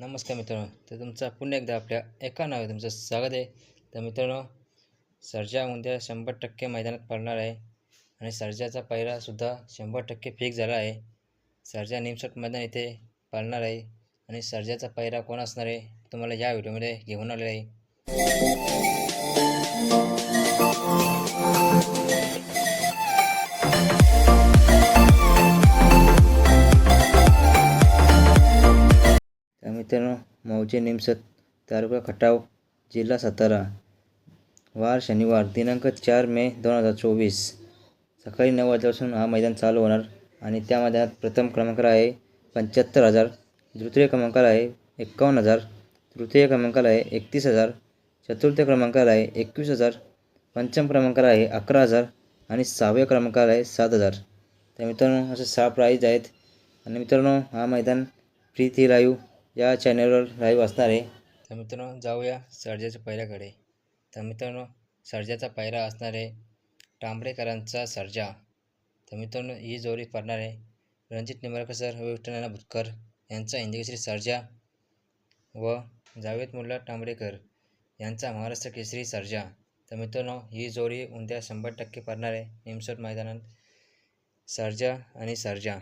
नमस्कार मित्रांनो तर तुमचा पुन्हा एकदा आपल्या एका नावे तुमचं स्वागत आहे. तर मित्रांनो सर्जा उद्या शंभर टक्के मैदानात पडणार आहे आणि सर्जाचा पहिरासुद्धा शंभर टक्के फिक्स झाला आहे. सर्जा निमसट मैदान इथे पाळणार आहे आणि सर्जाचा पहिरा कोण असणार आहे तुम्हाला या व्हिडिओमध्ये घेऊन आलेला आहे. तर मित्रांनो मौजे निमसत तालुका खटाव जिल्हा सातारा वार शनिवार दिनांक चार मे दोन हजार चोवीस सकाळी नऊ वाजल्यापासून हा मैदान चालू होणार आणि त्या मैदानात प्रथम क्रमांकाला आहे पंच्याहत्तर हजार द्वितीय क्रमांकाला आहे एक्कावन्न हजार तृतीय क्रमांकाला आहे एकतीस हजार चतुर्थ क्रमांकाला आहे एकवीस हजार पंचम क्रमांकाला आहे अकरा हजार आणि सहाव्या क्रमांकाला आहे सात हजार तर मित्रांनो असे सहा प्राईज आहेत आणि मित्रांनो हा मैदान प्रीती लाईव्ह या चॅनलवर लाईव्ह असणार आहे. तर मित्रांनो जाऊया सर्जाच्या पहिल्याकडे तर मित्रांनो सर्जाचा पायरा असणार आहे तांबडेकरांचा सर्जा. तर मित्रांनो ही जोडी पडणार आहे. रणजित निंबाळकर सर व विठ्ठल भुतकर यांचा हिंदकेसरी सर्जा व जावेद मुल्ला तांबडेकर यांचा महाराष्ट्र केसरी सर्जा. तर मित्रांनो ही जोडी उद्या शंभर टक्के पडणार आहे. निमसोट मैदानात सर्जा आणि सर्जा.